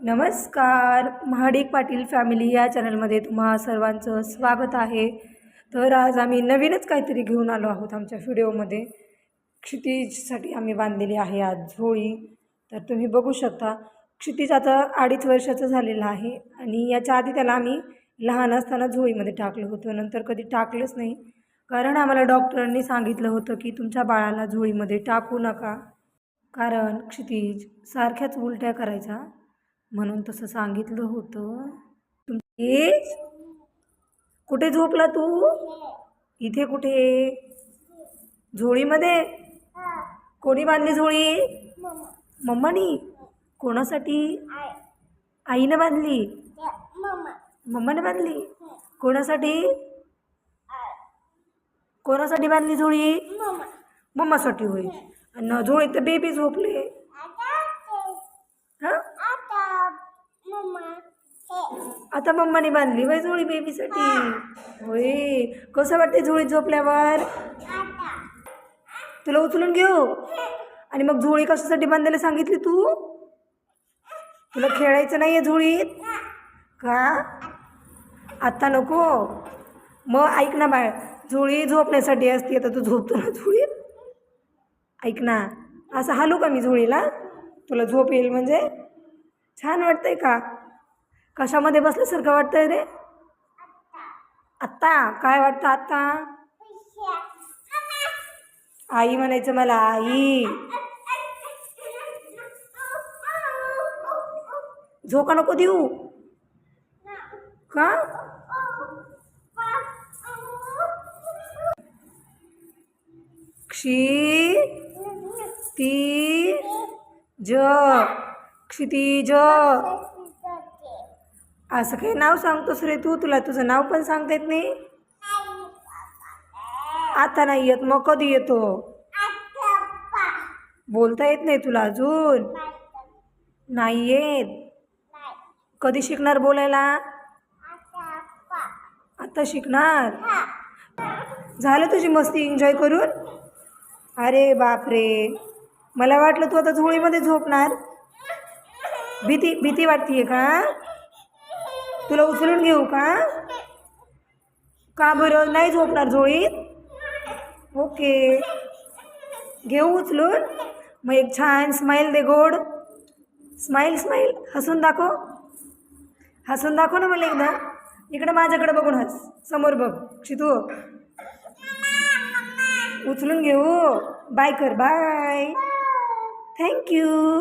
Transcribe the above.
नमस्कार. महाडिक पाटील फॅमिली या चॅनलमध्ये तुम्हा सर्वांचं स्वागत आहे. तर आज आम्ही नवीनच काहीतरी घेऊन आलो आहोत आमच्या व्हिडिओमध्ये. क्षितिजसाठी आम्ही बांधलेली आहे आज झोळी. तर तुम्ही बघू शकता क्षितिज आता अडीच वर्षाचं झालेलं आहे आणि याच्या आधी त्याला आम्ही लहान असताना झोळीमध्ये टाकलं होतं. नंतर कधी टाकलंच नाही. कारण आम्हाला डॉक्टरांनी सांगितलं होतं की तुमच्या बाळाला झोळीमध्ये टाकू नका. कारण क्षितिज सारख्याच उलट्या करायचा. म्हणून तसं सांगितलं होतं. तुमची कुठे झोपला तू? इथे कुठे? झोळीमध्ये? कोणी बांधली झोळी? मम्मानी? कोणासाठी? आईनं बांधली? मम्माने बांधली? कोणासाठी? कोणासाठी बांधली झोळी? मम्मासाठी होईल आणि झोळीत तर बेबी झोपले. आता मम्माने बांधली वय झोळी बेबीसाठी होय. कसं वाटते झोळीत झोपल्यावर? तुला उचलून घेऊ? आणि मग झोळी कशासाठी बांधायला सांगितली तू? तुला खेळायचं नाही आहे झोळीत का? आत्ता नको. मग ऐक ना बाळ झोळी झोपण्यासाठी असते आता तू झोपतो ना झोळीत ऐक ना. असं हालू का मी झोळीला तुला झोप येईल म्हणजे? छान वाटतंय का? कशामध्ये बसल्यासारखं वाटतंय रे? आत्ता? काय वाटतं आत्ता? आई म्हणायचं मला आई. झोका नको देऊ. का? क्षी ती ज क्षितिज. असं काही नाव सांगतोस रे तू? तुला तुझं नाव पण सांगता येत नाही? आता नाही येत मग कधी येतो? बोलता येत नाही तुला अजून? नाही येत? कधी शिकणार बोलायला? आता शिकणार? झालं तुझी मस्ती एन्जॉय करून? अरे बापरे! मला वाटलं तू आता झोळीमध्ये झोपणार. भीती भीती वाटतीये का? तुला उचलून घेऊ का? का बरं? नाही झोपणार झोळीत ओके. घेऊ उचलून. मग एक छान स्माईल दे गोड. स्माईल स्माईल हसून दाखव. हसून दाखव ना मला एकदा. इकडं माझ्याकडे बघून हस. समोर बघ. शितू उचलून घेऊ. बाय कर. Bye thank you